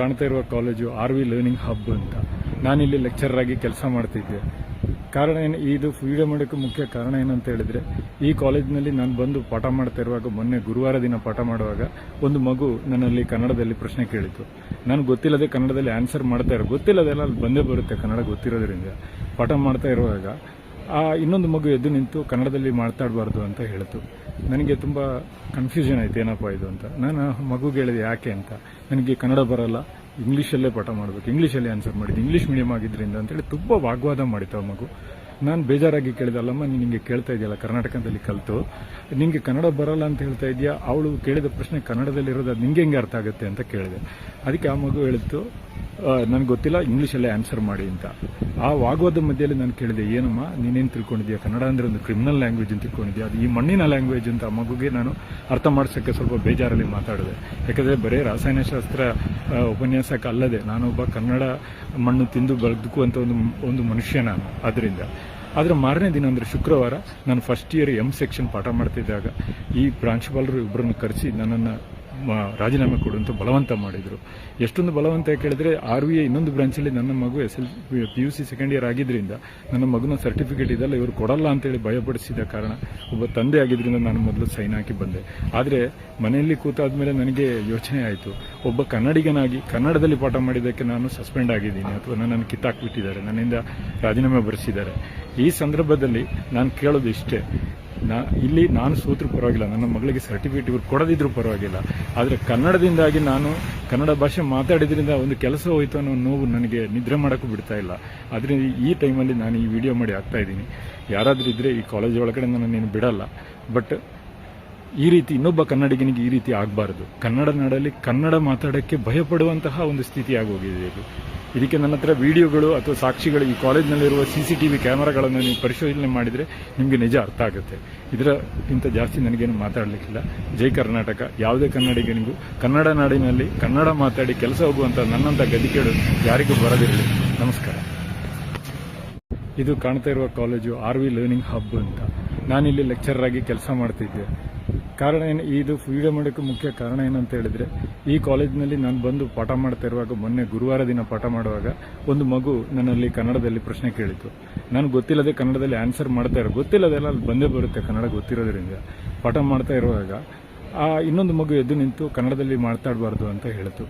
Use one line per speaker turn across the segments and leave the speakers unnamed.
ಕಾಣ್ತಾ ಇರುವ college R V learning hub ಅಂತ. ನಾನಿಲ್ಲಿ ಲೆಕ್ಚರರ್ ಆಗಿ ಕೆಲಸ ಮಾಡ್ತಿದ್ದೆ. ಕಾರಣ ಏನು? ಇದು ವಿಡಿಯೋ ಮಾಡೋಕ್ಕೆ ಮುಖ್ಯ ಕಾರಣ ಏನಂತ ಹೇಳಿದ್ರೆ, ಈ ಕಾಲೇಜಿನಲ್ಲಿ ನಾನು ಬಂದು ಪಾಠ ಮಾಡ್ತಾ ಇರುವಾಗ, ಮೊನ್ನೆ ಗುರುವಾರ ದಿನ ಪಾಠ ಮಾಡುವಾಗ, ಒಂದು ಮಗು ನನ್ನಲ್ಲಿ ಕನ್ನಡದಲ್ಲಿ ಪ್ರಶ್ನೆ ಕೇಳಿತು. ನಾನು ಗೊತ್ತಿಲ್ಲದೆ ಕನ್ನಡದಲ್ಲಿ ಆನ್ಸರ್ ಮಾಡ್ತಾ ಇರೋ ಗೊತ್ತಿಲ್ಲದೆಲ್ಲ ಅಲ್ಲಿ ಬಂದೇ ಬರುತ್ತೆ ಕನ್ನಡ ಗೊತ್ತಿರೋದ್ರಿಂದ. ಪಾಠ ಮಾಡ್ತಾ ಇರುವಾಗ ಇನ್ನೊಂದು ಮಗು ಎದ್ದು ನಿಂತು ಕನ್ನಡದಲ್ಲಿ ಮಾತಾಡಬಾರ್ದು ಅಂತ ಹೇಳಿತು. ನನಗೆ ತುಂಬ ಕನ್ಫ್ಯೂಷನ್ ಆಯಿತು, ಏನಪ್ಪ ಇದು ಅಂತ. ನಾನು ಮಗುಗೆ ಹೇಳಿದೆ, ಯಾಕೆ ಅಂತ. ನನಗೆ ಕನ್ನಡ ಬರಲ್ಲ ಇಂಗ್ಲೀಷಲ್ಲೇ ಪಾಠ ಮಾಡಬೇಕು. ಇಂಗ್ಲೀಷಲ್ಲೇ ಆನ್ಸರ್ ಮಾಡಿದ್ದು. ಇಂಗ್ಲೀಷ್ ಮೀಡಿಯಂ ಆಗಿದ್ದರಿಂದ ಅಂತೇಳಿ ತುಂಬ ವಾಗ್ವಾದ ಮಾಡಿತ್ತು ಆ ಮಗು. ನಾನು ಬೇಜಾರಾಗಿ ಕೇಳಿದಲ್ಲಮ್ಮ ನೀನು ನಿಂಗೆ ಕೇಳ್ತಾ ಇದೆಯಲ್ಲ, ಕರ್ನಾಟಕದಲ್ಲಿ ಕಲಿತು. ನಿಮಗೆ ಕನ್ನಡ ಬರಲ್ಲ ಅಂತ ಹೇಳ್ತಾ ಇದೆಯಾ? ಅವಳು ಕೇಳಿದ ಪ್ರಶ್ನೆ ಕನ್ನಡದಲ್ಲಿರೋದು ಅದು ನಿಂಗೆ ಹೆಂಗೆ ಅರ್ಥ ಆಗುತ್ತೆ ಅಂತ ಕೇಳಿದೆ. ಅದಕ್ಕೆ ಆ ಮಗು ಹೇಳಿತ್ತು ನನಗೆ ಗೊತ್ತಿಲ್ಲ, ಇಂಗ್ಲೀಷಲ್ಲೇ ಆನ್ಸರ್ ಮಾಡಿ ಅಂತ. ಆ ವಾಗ್ವಾದ ಮಧ್ಯದಲ್ಲಿ ನಾನು ಕೇಳಿದೆ, ಏನಮ್ಮ, ನೀನೇನು ತಿಳ್ಕೊಂಡಿದ್ಯಾ? ಕನ್ನಡ ಅಂದರೆ ಒಂದು ಕ್ರಿಮಿನಲ್ ಲ್ಯಾಂಗ್ವೇಜ್ ಅಂತ ತಿಳ್ಕೊಂಡಿದ್ಯಾ? ಅದು ಈ ಮಣ್ಣಿನ ಲ್ಯಾಂಗ್ವೇಜ್ ಅಂತ ಆ ಮಗುಗೆ ನಾನು ಅರ್ಥ ಮಾಡಿಸೋಕ್ಕೆ ಸ್ವಲ್ಪ ಬೇಜಾರಲ್ಲಿ ಮಾತಾಡಿದೆ. ಯಾಕಂದರೆ ಬರೀ ರಾಸಾಯನಶಾಸ್ತ್ರ ಉಪನ್ಯಾಸಕ್ಕೆ ಉಪನ್ಯಾಸಕ ಅಲ್ಲದೆ ನಾನೊಬ್ಬ ಕನ್ನಡ ಮಣ್ಣು ತಿಂದು ಬದುಕುವಂಥ ಒಂದು ಒಂದು ಮನುಷ್ಯ ನಾನು. ಅದರಿಂದ ಆದರೆ ಮಾರನೇ ದಿನ ಅಂದರೆ ಶುಕ್ರವಾರ ನಾನು ಫಸ್ಟ್ ಇಯರ್ ಎಂ ಸೆಕ್ಷನ್ ಪಾಠ ಮಾಡ್ತಿದ್ದಾಗ ಈ ಪ್ರಾಂಶುಪಾಲರು ಇಬ್ಬರನ್ನು ಕರೆಸಿ ನನ್ನನ್ನು ರಾಜೀನಾಮೆ ಕೊಡು ಅಂತ ಬಲವಂತ ಮಾಡಿದರು. ಎಷ್ಟೊಂದು ಬಲವಂತ ಕೇಳಿದ್ರೆ ಆರ್ ವಿ ಇನ್ನೊಂದು ಬ್ರಾಂಚಲ್ಲಿ ನನ್ನ ಮಗು S L P U C second year ಆಗಿದ್ದರಿಂದ ನನ್ನ ಮಗನ ಸರ್ಟಿಫಿಕೇಟ್ ಇದೆಲ್ಲ ಇವರು ಕೊಡಲ್ಲ ಅಂತೇಳಿ ಭಯಪಡಿಸಿದ ಕಾರಣ ಒಬ್ಬ ತಂದೆ ಆಗಿದ್ದರಿಂದ ನಾನು ಮೊದಲು ಸೈನ್ ಹಾಕಿ ಬಂದೆ. ಆದರೆ ಮನೆಯಲ್ಲಿ ಕೂತಾದ್ಮೇಲೆ ನನಗೆ ಯೋಚನೆ ಆಯಿತು. ಒಬ್ಬ ಕನ್ನಡಿಗನಾಗಿ, ಕನ್ನಡದಲ್ಲಿ ಪಾಠ ಮಾಡಿದ್ದಕ್ಕೆ ನಾನು ಸಸ್ಪೆಂಡ್ ಆಗಿದ್ದೀನಿ ಅಥವಾ ನನ್ನನ್ನು ಕಿತ್ತಾಕ್ಬಿಟ್ಟಿದ್ದಾರೆ, ನನ್ನಿಂದ ರಾಜೀನಾಮೆ ಬರೆಸಿದ್ದಾರೆ. ಈ ಸಂದರ್ಭದಲ್ಲಿ ನಾನು ಕೇಳೋದು ಇಷ್ಟೇ. ನಾ, ಇಲ್ಲಿ ನಾನು ಸೋತರೂ ಪರವಾಗಿಲ್ಲ. ನನ್ನ ಮಗಳಿಗೆ ಸರ್ಟಿಫಿಕೇಟ್ ಇವರು ಕೊಡದಿದ್ರು ಪರವಾಗಿಲ್ಲ. ಆದರೆ ಕನ್ನಡದಿಂದಾಗಿ ನಾನು ಕನ್ನಡ ಭಾಷೆ ಮಾತಾಡಿದ್ರಿಂದ ಒಂದು ಕೆಲಸ ಹೋಯ್ತು ಅನ್ನೋ ನೋವು ನನಗೆ ನಿದ್ರೆ ಮಾಡೋಕ್ಕೂ ಬಿಡ್ತಾ ಇಲ್ಲ. ಅದರಿಂದ ಈ ಟೈಮಲ್ಲಿ ನಾನು ಈ ವಿಡಿಯೋ ಮಾಡಿ ಆಗ್ತಾ ಇದ್ದೀನಿ. ಯಾರಾದರೂ ಇದ್ದರೆ ಈ ಕಾಲೇಜ್ ಒಳಗಡೆ ನಾನು ನೀನು ಬಿಡಲ್ಲ. ಬಟ್ ಈ ರೀತಿ ಇನ್ನೊಬ್ಬ ಕನ್ನಡಿಗನಿಗೆ ಈ ರೀತಿ ಆಗಬಾರ್ದು. ಕನ್ನಡ ನಾಡಲ್ಲಿ ಕನ್ನಡ ಮಾತಾಡೋಕ್ಕೆ ಭಯಪಡುವಂತಹ ಒಂದು ಸ್ಥಿತಿ ಆಗೋಗಿದೆ ಇದು. ಇದಕ್ಕೆ ನನ್ನ ಹತ್ರ ವಿಡಿಯೋಗಳು ಅಥವಾ ಸಾಕ್ಷಿಗಳು ಈ ಕಾಲೇಜ್ನಲ್ಲಿರುವ ಸಿ ಸಿ ಟಿ ವಿ ಕ್ಯಾಮರಾಗಳನ್ನು ನೀವು ಪರಿಶೋಧನೆ ಮಾಡಿದರೆ ನಿಮಗೆ ನಿಜ ಅರ್ಥ ಆಗುತ್ತೆ. ಇದರಕ್ಕಿಂತ ಜಾಸ್ತಿ ನನಗೇನು ಮಾತಾಡಲಿಕ್ಕಿಲ್ಲ. ಜೈ ಕರ್ನಾಟಕ. ಯಾವುದೇ ಕನ್ನಡಿಗನಿಗೂ, ಕನ್ನಡ ನಾಡಿನಲ್ಲಿ ಕನ್ನಡ ಮಾತಾಡಿ ಕೆಲಸ ಹೋಗುವಂಥ ನನ್ನಂಥ ಗದಿಕೆಗಳು ಯಾರಿಗೂ ಬರದಿರಲಿ. ನಮಸ್ಕಾರ. ಇದು ಕಾಣ್ತಾ ಇರುವ college R V learning hub ಅಂತ. ನಾನಿಲ್ಲಿ ಲೆಕ್ಚರರ್ ಆಗಿ ಕೆಲಸ ಮಾಡ್ತಿದ್ದೆ. ಕಾರಣ ಏನು? ಇದು ವಿಡಿಯೋ ಮಾಡೋಕ್ಕೆ ಮುಖ್ಯ ಕಾರಣ ಏನಂತ ಹೇಳಿದ್ರೆ ಈ ಕಾಲೇಜಿನಲ್ಲಿ ನಾನು ಬಂದು ಪಾಠ ಮಾಡ್ತಾ ಇರುವಾಗ, ಮೊನ್ನೆ ಗುರುವಾರ ದಿನ ಪಾಠ ಮಾಡುವಾಗ ಒಂದು ಮಗು ನನ್ನಲ್ಲಿ ಕನ್ನಡದಲ್ಲಿ ಪ್ರಶ್ನೆ ಕೇಳಿತು. ನಾನು ಗೊತ್ತಿಲ್ಲದೆ ಕನ್ನಡದಲ್ಲಿ ಆನ್ಸರ್ ಮಾಡ್ತಾ ಇರೋ ಗೊತ್ತಿಲ್ಲದೆಲ್ಲ ಅಲ್ಲಿ ಬಂದೇ ಬರುತ್ತೆ ಕನ್ನಡ ಗೊತ್ತಿರೋದ್ರಿಂದ. ಪಾಠ ಮಾಡ್ತಾ ಇರುವಾಗ, ಆ ಇನ್ನೊಂದು ಮಗು ಎದ್ದು ನಿಂತು ಕನ್ನಡದಲ್ಲಿ ಮಾತಾಡಬಾರ್ದು ಅಂತ ಹೇಳಿತು.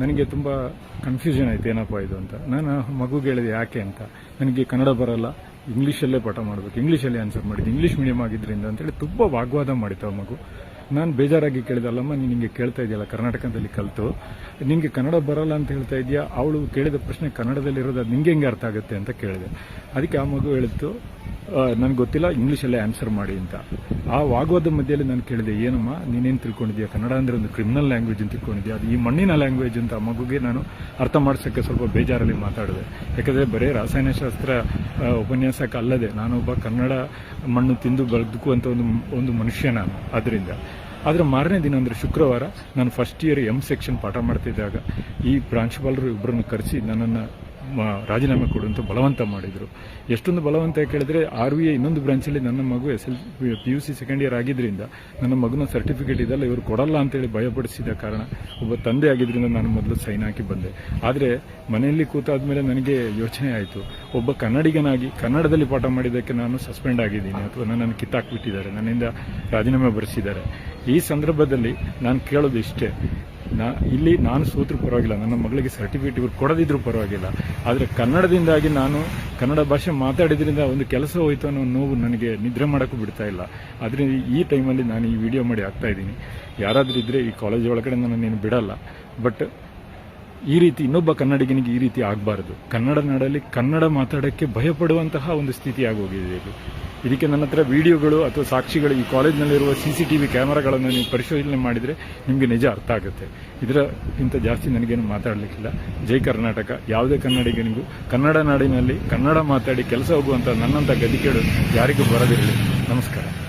ನನಗೆ ತುಂಬ ಕನ್ಫ್ಯೂಷನ್ ಆಯ್ತು, ಏನಪ್ಪ ಇದು ಅಂತ. ನಾನು ಮಗುಗೆ ಹೇಳಿದೆ, ಯಾಕೆ ಅಂತ. ನನಗೆ ಕನ್ನಡ ಬರಲ್ಲ ಇಂಗ್ಲೀಷಲ್ಲೇ ಪಾಠ ಮಾಡಬೇಕು ಇಂಗ್ಲೀಷಲ್ಲೇ ಆನ್ಸರ್ ಮಾಡಿದ್ದು ಇಂಗ್ಲೀಷ್ ಮೀಡಿಯಂ ಆಗಿದ್ದರಿಂದ ಅಂತೇಳಿ ತುಂಬ ವಾಗ್ವಾದ ಮಾಡಿತು ಆ ಮಗು. ನಾನು ಬೇಜಾರಾಗಿ ಕೇಳಿದಲ್ಲಮ್ಮ, ನೀನು ನಿಂಗೆ ಕೇಳ್ತಾ ಇದೆಯಲ್ಲ, ಕರ್ನಾಟಕದಲ್ಲಿ ಕಲಿತು. ನಿಂಗೆ ಕನ್ನಡ ಬರಲ್ಲ ಅಂತ ಹೇಳ್ತಾ ಇದೆಯಾ? ಅವಳು ಕೇಳಿದ ಪ್ರಶ್ನೆ ಕನ್ನಡದಲ್ಲಿರೋದು ಅದು ನಿಂಗೆ ಹೆಂಗೆ ಅರ್ಥ ಆಗುತ್ತೆ ಅಂತ ಕೇಳಿದೆ. ಅದಕ್ಕೆ ಆ ಮಗು ಹೇಳಿತ್ತು ನನಗೆ ಗೊತ್ತಿಲ್ಲ, ಇಂಗ್ಲೀಷಲ್ಲೇ ಆನ್ಸರ್ ಮಾಡಿ ಅಂತ. ಆ ವಾಗ್ವಾದ ಮಧ್ಯದಲ್ಲಿ ನಾನು ಕೇಳಿದೆ, ಏನಮ್ಮ, ನೀನೇನು ತಿಳ್ಕೊಂಡಿದ್ಯಾ? ಕನ್ನಡ ಅಂದರೆ ಒಂದು ಕ್ರಿಮಿನಲ್ ಲ್ಯಾಂಗ್ವೇಜ್ ಅಂತ ತಿಳ್ಕೊಂಡಿದ್ಯಾ? ಅದು ಈ ಮಣ್ಣಿನ ಲ್ಯಾಂಗ್ವೇಜ್ ಅಂತ ಮಗುಗೆ ನಾನು ಅರ್ಥ ಮಾಡಿಸೋಕ್ಕೆ ಸ್ವಲ್ಪ ಬೇಜಾರಲ್ಲಿ ಮಾತಾಡಿದೆ. ಯಾಕಂದರೆ ಬರೀ ರಾಸಾಯನಶಾಸ್ತ್ರ ಉಪನ್ಯಾಸಕ್ಕೆ ಉಪನ್ಯಾಸಕ ಅಲ್ಲದೆ ನಾನೊಬ್ಬ ಕನ್ನಡ ಮಣ್ಣು ತಿಂದು ಬದುಕುವಂಥ ಒಂದು ಒಂದು ಮನುಷ್ಯ ನಾನು. ಅದರಿಂದ ಆದರೆ ಮಾರನೇ ದಿನ ಅಂದರೆ ಶುಕ್ರವಾರ ನಾನು ಫಸ್ಟ್ ಇಯರ್ ಎಂ ಸೆಕ್ಷನ್ ಪಾಠ ಮಾಡ್ತಿದ್ದಾಗ ಈ ಪ್ರಾಂಶುಪಾಲರು ಇಬ್ಬರನ್ನು ಕರೆಸಿ ನನ್ನನ್ನು ರಾಜೀನಾಮೆ ಕೊಡುವಂಥ ಬಲವಂತ ಮಾಡಿದರು. ಎಷ್ಟೊಂದು ಬಲವಂತ ಕೇಳಿದ್ರೆ ಆರ್ ವಿ ಇನ್ನೊಂದು ಬ್ರಾಂಚಲ್ಲಿ ನನ್ನ ಮಗು S L P U C second year ಆಗಿದ್ದರಿಂದ ನನ್ನ ಮಗನ ಸರ್ಟಿಫಿಕೇಟ್ ಇದೆಲ್ಲ ಇವರು ಕೊಡಲ್ಲ ಅಂತೇಳಿ ಭಯಪಡಿಸಿದ ಕಾರಣ ಒಬ್ಬ ತಂದೆ ಆಗಿದ್ದರಿಂದ ನಾನು ಮೊದಲು ಸೈನ್ ಹಾಕಿ ಬಂದೆ. ಆದರೆ ಮನೆಯಲ್ಲಿ ಕೂತಾದ್ಮೇಲೆ ನನಗೆ ಯೋಚನೆ ಆಯಿತು. ಒಬ್ಬ ಕನ್ನಡಿಗನಾಗಿ ಕನ್ನಡದಲ್ಲಿ ಪಾಠ ಮಾಡಿದ್ದಕ್ಕೆ ನಾನು ಸಸ್ಪೆಂಡ್ ಆಗಿದ್ದೀನಿ. ಅಥವಾ ನನ್ನನ್ನು ಕಿತ್ತಾಕ್ಬಿಟ್ಟಿದ್ದಾರೆ. ನನ್ನಿಂದ ರಾಜೀನಾಮೆ ಬರೆಸಿದ್ದಾರೆ. ಈ ಸಂದರ್ಭದಲ್ಲಿ ನಾನು ಕೇಳೋದು ಇಷ್ಟೇ. ನಾ, ಇಲ್ಲಿ ನಾನು ಸೋತ್ರೂ ಪರವಾಗಿಲ್ಲ. ನನ್ನ ಮಗಳಿಗೆ ಸರ್ಟಿಫಿಕೇಟ್ ಇವರು ಕೊಡದಿದ್ರು ಪರವಾಗಿಲ್ಲ. ಆದರೆ ಕನ್ನಡದಿಂದಾಗಿ ನಾನು ಕನ್ನಡ ಭಾಷೆ ಮಾತಾಡಿದ್ರಿಂದ ಒಂದು ಕೆಲಸ ಹೋಯಿತು ಅನ್ನೋ ನೋವು ನನಗೆ ನಿದ್ರೆ ಮಾಡೋಕ್ಕೂ ಬಿಡ್ತಾ ಇಲ್ಲ. ಅದರಿಂದ ಈ ಟೈಮಲ್ಲಿ ನಾನು ಈ ವಿಡಿಯೋ ಮಾಡಿ ಆಗ್ತಾ ಇದ್ದೀನಿ. ಯಾರಾದರೂ ಇದ್ದರೆ ಈ ಕಾಲೇಜ್ ಒಳಗಡೆ ನಾನು ನೀನು ಬಿಡಲ್ಲ. ಬಟ್ ಈ ರೀತಿ ಇನ್ನೊಬ್ಬ ಕನ್ನಡಿಗನಿಗೆ ಈ ರೀತಿ ಆಗಬಾರ್ದು. ಕನ್ನಡ ನಾಡಲ್ಲಿ ಕನ್ನಡ ಮಾತಾಡೋಕ್ಕೆ ಭಯಪಡುವಂತಹ ಒಂದು ಸ್ಥಿತಿ ಆಗೋಗಿದೆ ಇದು. ಇದಕ್ಕೆ ನನ್ನ ಹತ್ರ ವಿಡಿಯೋಗಳು ಅಥವಾ ಸಾಕ್ಷಿಗಳು ಈ ಕಾಲೇಜ್ನಲ್ಲಿರುವ ಸಿ ಸಿ ಟಿ ವಿ ಕ್ಯಾಮರಾಗಳನ್ನು ನೀವು ಪರಿಶೋಧನೆ ಮಾಡಿದರೆ ನಿಮಗೆ ನಿಜ ಅರ್ಥ ಆಗುತ್ತೆ. ಇದರಕ್ಕಿಂತ ಜಾಸ್ತಿ ನನಗೇನು ಮಾತಾಡಲಿಕ್ಕಿಲ್ಲ. ಜೈ ಕರ್ನಾಟಕ. ಯಾವುದೇ ಕನ್ನಡಿಗನಿಗೂ ಕನ್ನಡ ನಾಡಿನಲ್ಲಿ ಕನ್ನಡ ಮಾತಾಡಿ ಕೆಲಸ ಹೋಗುವಂಥ ನನ್ನಂಥ ಗದಿಕೆಗಳು ಯಾರಿಗೂ ಬರದಿರಲಿ. ನಮಸ್ಕಾರ.